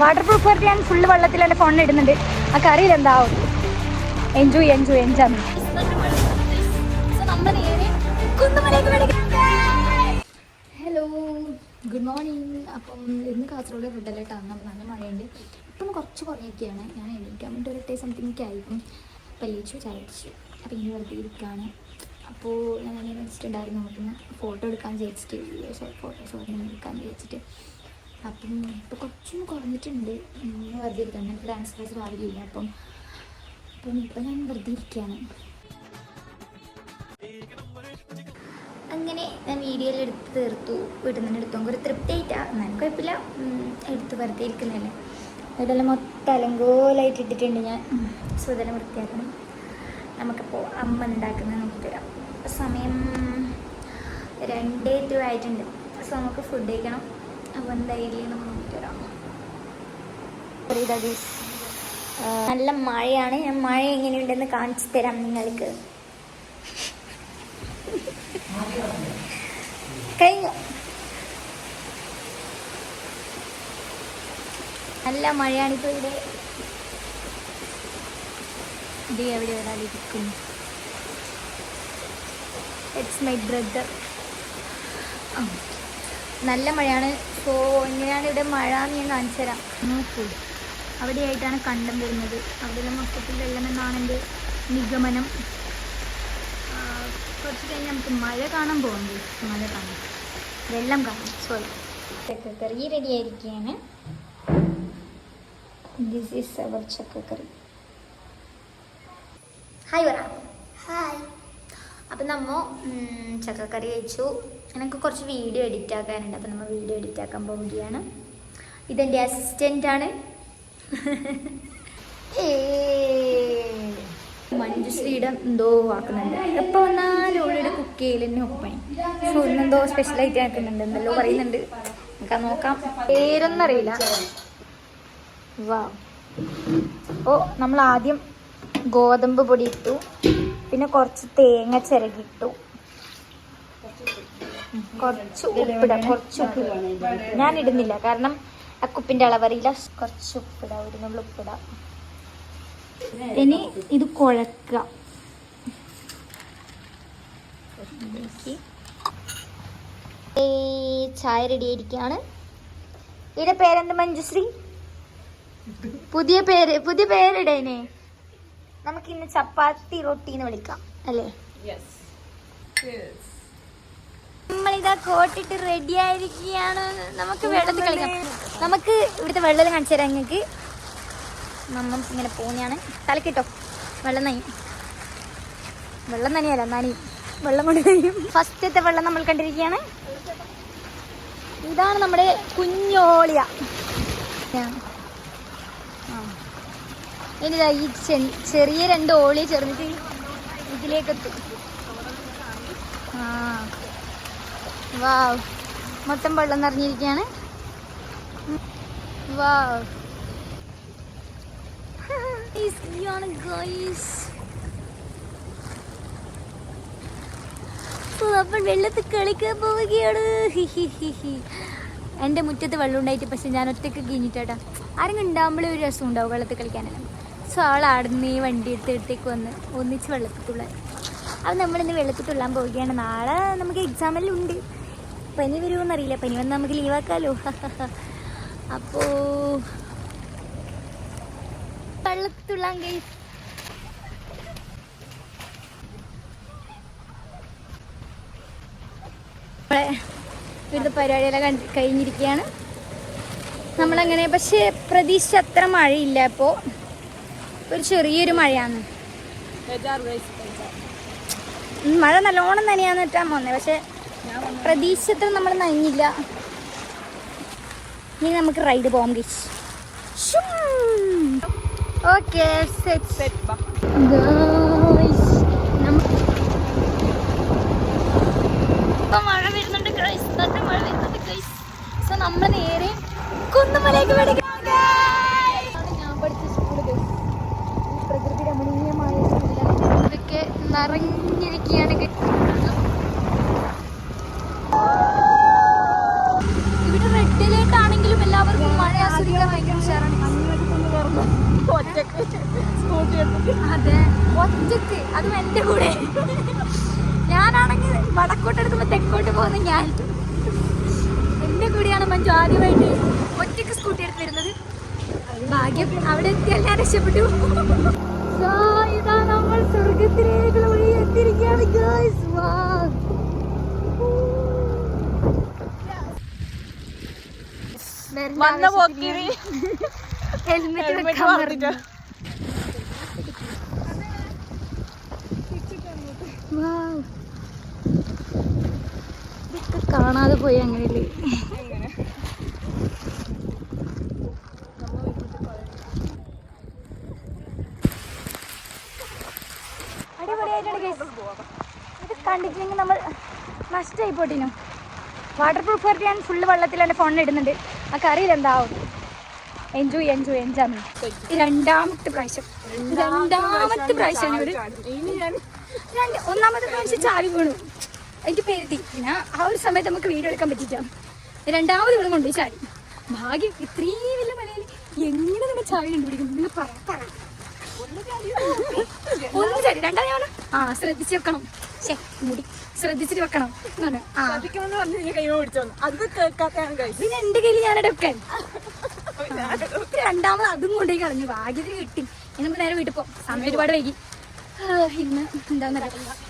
Water proof work ഞാൻ full വെള്ളത്തിൽ എന്റെ ഫോണിൽ ഇടുന്നുണ്ട്. ആ കറിയിൽ എന്താവും. Enjoy enjoy enjoy hello good morning അപ്പം ഇന്ന് കാസർഗോഡ് റെഡ് അലേർട്ടാണ് നല്ല മഴയുണ്ട്. ഇപ്പം കുറച്ച് കുറേയൊക്കെയാണ്. ഞാൻ എണീക്കാൻ വേണ്ടി ഒരു ടൈം സംതിങ് ഒക്കെ ആയിരിക്കും പല്ലിച്ചു ചായച്ചു അപ്പം ഇനി വെറുതെ ഇരിക്കുകയാണ് അപ്പോൾ ഞാൻ അങ്ങനെ വെച്ചിട്ടുണ്ടായിരുന്നു. നോക്കുന്നത് ഫോട്ടോ എടുക്കാൻ വിചാരിച്ചിട്ട് ഫോട്ടോ ഷോട്ടിങ് എടുക്കാൻ വിചാരിച്ചിട്ട്. അപ്പം ഇപ്പോൾ കുറച്ചൊന്നും കുറഞ്ഞിട്ടുണ്ട്. വെറുതെ ഇരിക്കാൻ. ഞാൻ ഡാൻസ് ക്ലാസ് രാവിലെ ഇല്ല അപ്പം അപ്പം ഇപ്പം ഞാൻ വെറുതെ ഇരിക്കുകയാണ് അങ്ങനെ ഞാൻ വീഡിയോയിൽ എടുത്ത് തീർത്തു. വീട്ടിൽ നിന്ന് എടുത്തു. ഒരു തൃപ്തിയായിട്ടാ. എന്നാലും കുഴപ്പമില്ല. എടുത്ത് വെറുതെ ഇരിക്കുന്നതല്ലേ. ഇതെല്ലാം മൊത്തം അലങ്കോലായിട്ട് ഇട്ടിട്ടുണ്ട് ഞാൻ. സുതലം വൃത്തിയാക്കണം. നമുക്കിപ്പോൾ അമ്മ ഉണ്ടാക്കുന്നത് നമുക്ക് തരാം. സമയം രണ്ടേ ടു ആയിട്ടുണ്ട്. സോ നമുക്ക് ഫുഡ് കഴിക്കണം. നല്ല മഴയാണ്. ഞാൻ മഴ എങ്ങനെയുണ്ടെന്ന് കാണിച്ചു തരാം നിങ്ങൾക്ക്. കഴിഞ്ഞു. നല്ല മഴയാണിപ്പോൾ ഇവിടെ. ഇത് എവിടെ വരാതിരിക്കുന്നു ഇറ്റ്സ് മൈ ബ്രദർ നല്ല മഴയാണ്. സോ എങ്ങനെയാണ് ഇവിടെ മഴ എന്ന് ഞാൻ കാണിച്ചു തരാം. നോക്കൂ. അവിടെയായിട്ടാണ് കണ്ടം വരുന്നത്. അവിടെ മൊത്തത്തിൽ വെള്ളമെന്നാണ് എന്റെ നിഗമനം. കുറച്ച് കഴിഞ്ഞ് നമുക്ക് മഴ കാണാൻ പോകുന്നത് മഴ കാണാം. വെള്ളം കാണാം. സോറി ചക്കക്കറി റെഡി ആയിരിക്കുകയാണ് ദിസ് ഈസ് അവർ ചക്കക്കറി. ഹായ് പറ ഹായ് അപ്പം നമ്മ ചക്കക്കറി കഴിച്ചു. എനിക്ക് കുറച്ച് വീഡിയോ എഡിറ്റ് ആക്കാനുണ്ട്. അപ്പം നമ്മൾ വീഡിയോ എഡിറ്റ് ആക്കാൻ പോവുകയാണ്. ഇതെന്റെ അസിസ്റ്റന്റ് ആണ്. മഞ്ജുശ്രീയുടെ എന്തോ ആക്കുന്നുണ്ട്. എപ്പോൾ വന്നാലും ഓളിയുടെ കുക്ക് ചെയ്യൽ തന്നെ ഒപ്പണി സോ ഇന്നെന്തോ സ്പെഷ്യലായിട്ട് ആക്കുന്നുണ്ട്. എന്തല്ലോ പറയുന്നുണ്ട്. നമുക്ക് നോക്കാം. പേരൊന്നും അറിയില്ല. വാ. ഓ നമ്മൾ ആദ്യം ഗോതമ്പ് പൊടി ഇട്ടു. പിന്നെ കുറച്ച് തേങ്ങ ചിരകിട്ടു. കുറച്ച് ഉപ്പിടാം കുറച്ച് ഉപ്പ്. ഞാൻ ഇടുന്നില്ല കാരണം ആ കുപ്പിന്റെ അളവറിയില്ല. കുറച്ച് ഉപ്പിടാം ഒരു നമ്മൾ ഉപ്പിടാം. ഇനി ഇത് ഏയ് ചായ റെഡി ആയിരിക്കുകയാണ് ഇതിന്റെ പേരെന്ത് മഞ്ജുശ്രീ? പുതിയ പേര് പുതിയ പേരിടേനെ. നമുക്ക് ഇന്ന് ചപ്പാത്തി റൊട്ടി എന്ന് വിളിക്കാം അല്ലേ? നമ്മളിതാ കോട്ടിട്ട് റെഡി ആയിരിക്കുകയാണ്. നമുക്ക് വെള്ളത്തിൽ കളിക്കാം. നമുക്ക് ഇവിടുത്തെ വെള്ളം കാണിച്ചു തരാം ഞങ്ങൾക്ക് നമ്മൾ ഇങ്ങനെ പോകുന്നതാണ് തലക്കിട്ടോ. വെള്ളം നനയും. വെള്ളം നനയല്ല നനയും. വെള്ളം കൊണ്ട് നനയും. ഫസ്റ്റത്തെ വെള്ളം നമ്മൾ കണ്ടിരിക്കുകയാണ്. ഇതാണ് നമ്മുടെ കുഞ്ഞോളിയ. ഇനി ഈ ചെ- ചെറിയ രണ്ട് ഓളി ചേർന്നിട്ട് ഇതിലേക്കെത്തും. ആ. വാവ്. മൊത്തം വെള്ളം നിറഞ്ഞിരിക്കുകയാണ്. വാവ്. വെള്ളത്തിൽ കളിക്കാൻ പോവുകയാണ്. എന്റെ മുറ്റത്ത് വെള്ളം ഉണ്ടായിട്ട് പക്ഷെ ഞാൻ ഒറ്റയ്ക്ക് കിഞ്ഞിട്ടാട്ടാ ആരെങ്കിലും ഉണ്ടാകുമ്പോഴേ ഒരു രസം ഉണ്ടാവും വെള്ളത്തിൽ കളിക്കാനെല്ലാം. സോ ആൾ ആടുന്ന ഈ വണ്ടി എടുത്ത് എടുത്തേക്ക് വന്ന് ഒന്നിച്ച് വെള്ളത്തിൽ തുള്ളാൻ. അപ്പം നമ്മളിന്ന് വെള്ളത്തിൽ തുള്ളാൻ പോവുകയാണ്. നാളെ നമുക്ക് എക്സാമെല്ലാം ഉണ്ട്. പനി വരുമോന്നറിയില്ല പനി വന്നാൽ നമുക്ക് ലീവാക്കാലോ അപ്പോ വെള്ളത്തിൽ തുള്ളാൻ കഴിയും നമ്മളെ ഇവിടുത്തെ പരിപാടിയെല്ലാം കണ്ട് കഴിഞ്ഞിരിക്കുകയാണ്. നമ്മളങ്ങനെ പക്ഷേ പ്രതീക്ഷിച്ച അത്ര മഴയില്ല ഇപ്പോൾ ഒരു ചെറിയൊരു മഴയാണ്. മഴ നല്ലോണം തന്നെയാന്ന് വെച്ചാൽ പോന്നെ പക്ഷെ പ്രതീക്ഷിച്ചത്ര നമ്മൾ നനഞ്ഞില്ല. ഇനി നമുക്ക് റൈഡ് പോകാം ഗീസ് ഓക്കെ സെറ്റ് സെറ്റ് വരുന്നുണ്ട് സോ നമ്മൾ നേരെ കുന്നുമലേക്ക് ഒറ്റയ്ക്ക് സ്കൂട്ടി അതെ. ഒറ്റയ്ക്ക്. അതും എന്റെ കൂടെ. ഞാനാണെങ്കിൽ വടക്കോട്ട് എടുക്കുമ്പോ തെക്കോട്ട് പോകുന്ന ഞാൻ. എന്റെ കൂടെയാണ് മഞ്ജു ആദ്യമായിട്ട് ഒറ്റയ്ക്ക് സ്കൂട്ടി എടുത്ത് വരുന്നത്. ഭാഗ്യം അവിടെ എത്തിയാൽ ഞാൻ രക്ഷപ്പെട്ടു. ഇതാ നമ്മൾ സ്വർഗത്തിലേക്ക് വഴി എത്തിയിരിക്കുകയാണ് guys. വാ. വന്ന പോക്കിന് ഹെൽമെറ്റ് മറന്നിട്ട്. ഇതൊക്കെ കാണാതെ പോയി അങ്ങനെയല്ലേ. ഇത് കണ്ടിട്ടില്ലെങ്കിൽ നമ്മൾ നഷ്ടമായി പോട്ടിനു വാട്ടർ പ്രൂഫ് ആയിട്ട് ഞാൻ ഫുള്ള് വെള്ളത്തിൽ എന്റെ ഫോണിൽ ഇടുന്നുണ്ട് ആ കറിയിൽ എന്താവും എൻജോയ് എൻജോയ് എൻജോയ് രണ്ടാമത്തെ പ്രാവശ്യം. രണ്ടാമത്തെ പ്രാവശ്യം ഒരു രണ്ട് ഒന്നാമത്തെ പ്രാവശ്യം ചാവി വീണു. എനിക്ക് പേരുത്തി പിന്നെ ആ ഒരു സമയത്ത് നമുക്ക് വീഡിയോ എടുക്കാൻ പറ്റില്ല രണ്ടാമത് ഇവിടെ കൊണ്ടുപോയി ചാടി. ഭാഗ്യം ഇത്രയും വലിയ മലയിൽ എങ്ങനെ നിങ്ങൾ ചാവി കണ്ടുപിടിക്കും നിങ്ങൾ പറ പറ. ഒന്ന് ചാടി രണ്ടാം ഞാൻ ആ ശ്രദ്ധിച്ച് വെക്കണം. ശേ മുടി. ശ്രദ്ധിച്ചിട്ട് വെക്കണം എന്ന്. ആ. പിന്നെ എന്റെ കയ്യിൽ ഞാൻ എടുക്കാൻ രണ്ടാമത് അതും കൊണ്ടുപോയി കളഞ്ഞു. ഭാഗ്യത്തിന് കിട്ടി. ഇനി നേരെ വീട്ടിൽ പോകും സമയം ഒരുപാട് വൈകി. ഇന്ന് എന്താന്ന്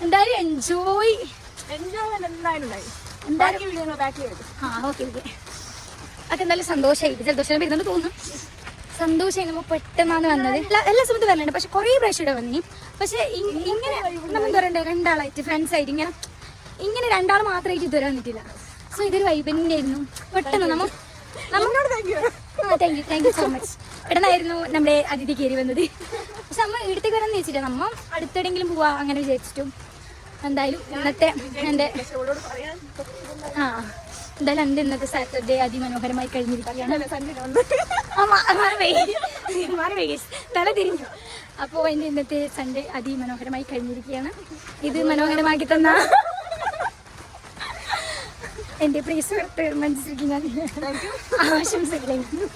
എന്തായാലും എൻജോയ് അതൊക്കെ എന്തായാലും സന്തോഷമായി. ജലദോഷം വരുന്നുണ്ട് തോന്നുന്നു. സന്തോഷമായി. നമ്മൾ പെട്ടെന്നാണ് വന്നത്. എല്ലാ- സമയത്തും വരലുണ്ട് പക്ഷെ കുറേ പ്രാവശ്യം ഇവിടെ വന്നി. പക്ഷെ ഇങ്ങനെ നമ്മൾ എന്താ പറയണ്ടേ? രണ്ടാളായിട്ട് ഫ്രണ്ട്സ് ആയിട്ട് ഇങ്ങനെ ഇങ്ങനെ രണ്ടാൾ മാത്രമായിട്ട് ഇതുവരെ വന്നിട്ടില്ല. സോ ഇതൊരു വൈബിന്റെ ആയിരുന്നു പെട്ടെന്ന് നമ്മൾ നമ്മളോട് thank you thank you thank you so much പെട്ടെന്നായിരുന്നു നമ്മുടെ അതിഥി കയറി വന്നത്. പക്ഷെ നമ്മ ഇവിടത്തേക്ക് വരാൻ വെച്ചില്ല നമ്മ അടുത്തെവിടെയെങ്കിലും പോവാ അങ്ങനെ വിചാരിച്ചിട്ടും. എന്തായാലും ഇന്നത്തെ എന്റെ ആ എന്തായാലും എന്റെ ഇന്നത്തെ സാറ്റർഡേ അതിമനോഹരമായി കഴിഞ്ഞിരിക്കുകയാണ്. തല തിരിഞ്ഞു. അപ്പോൾ എന്റെ ഇന്നത്തെ സൺഡേ അതിമനോഹരമായി കഴിഞ്ഞിരിക്കുകയാണ്. ഇത് മനോഹരമാക്കി തന്ന എന്റെ പ്രിയ സുഹൃത്ത് മനസ്സിലേക്ക് ഞാൻ ആശംസകളായിരുന്നു